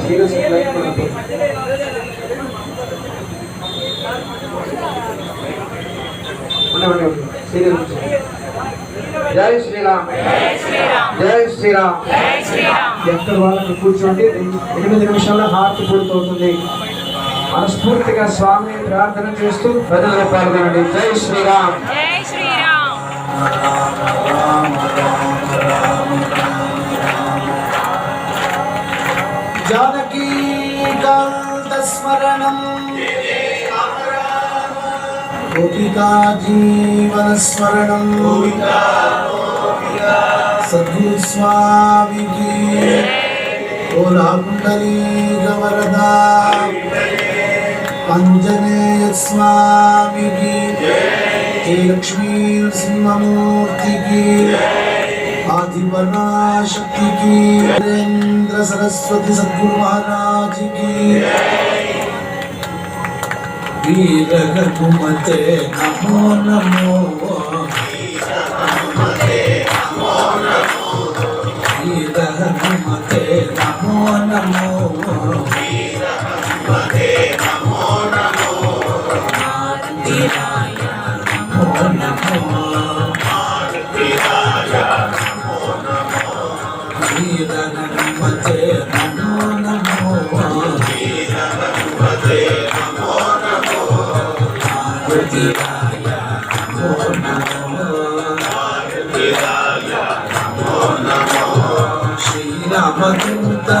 Serious Sriram జై శ్రీరామ్ ఎక్కడ వాళ్ళని కూర్చోండి ఎనిమిది నిమిషాల్లో హార్ట్ పూర్తవుతుంది మనస్ఫూర్తిగా స్వామిని ప్రార్థన చేస్తూ ప్రజలు పాల్గొనండి జై శ్రీరామ్ జై శ్రీరామ్. गोपिका जीवनस्मरणं सद्गुस्वामिकी कोलाकुण्डलीकवरदा अञ्जनेयस्वामिकी श्रीलक्ष्मीसिंहमूर्तिकी आदिपरा शक्तिकी नरेन्द्र सरस्वती सद्गुरु महाराज की వీరగ కుమతే నమో నమో श्रीरामदूता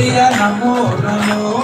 enamorado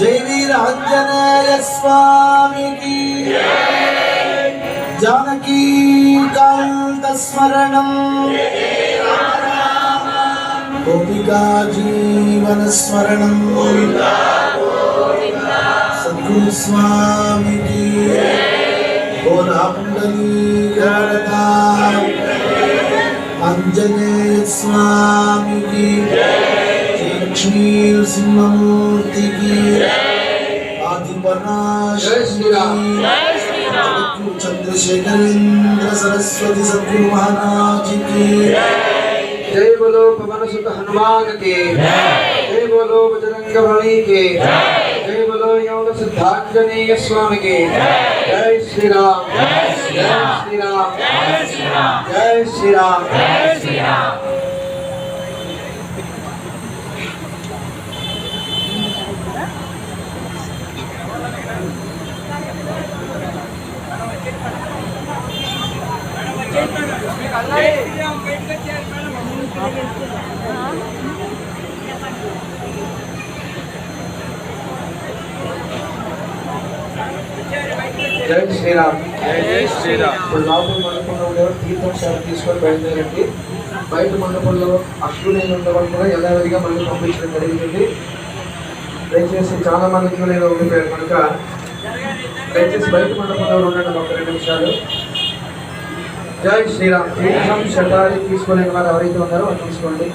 ಜಯ ವೀರ ಅಂಜನ స్వామికి. జానకీ కాంత స్మరణం. గోపికా జీవన స్మరణం. సద్గురు స్వామికి. గోరాపుండలీకరతా ఆంజనేయ స్వామికి. లక్ష్మీ సింహమూర్తికి चंद्रशेखरेंद्र सरस्वती सदगुरु महाराज की जय बोलो पवन सुत हनुमान के जय बोलो बजरंग बली के जय बोलो यौन सिद्धांजनेय स्वामी के जय श्री राम जय श्री राम जय श्री राम जय श्री राम जय श्री राम జై శ్రీరామ్. జై శ్రీరామ్. ఇప్పుడు లోపల మండపంలో ఉండేవారు తీర్థం సేవ తీసుకొని బయలుదేరండి. బయట మండపంలో అశ్విని ఉండేవాళ్ళు కూడా యథావిధిగా మళ్ళీ పంపించడం జరుగుతుంది దయచేసి చాలా మంది క్యూలో ఉండిపోయారు కనుక. దయచేసి బయట మండపంలో ఉండండి ఒక రెండు నిమిషాలు. జై శ్రీరామ్. శతాది తీసుకునే వారు ఎవరైతే ఉన్నారో వాళ్ళు తీసుకోండి.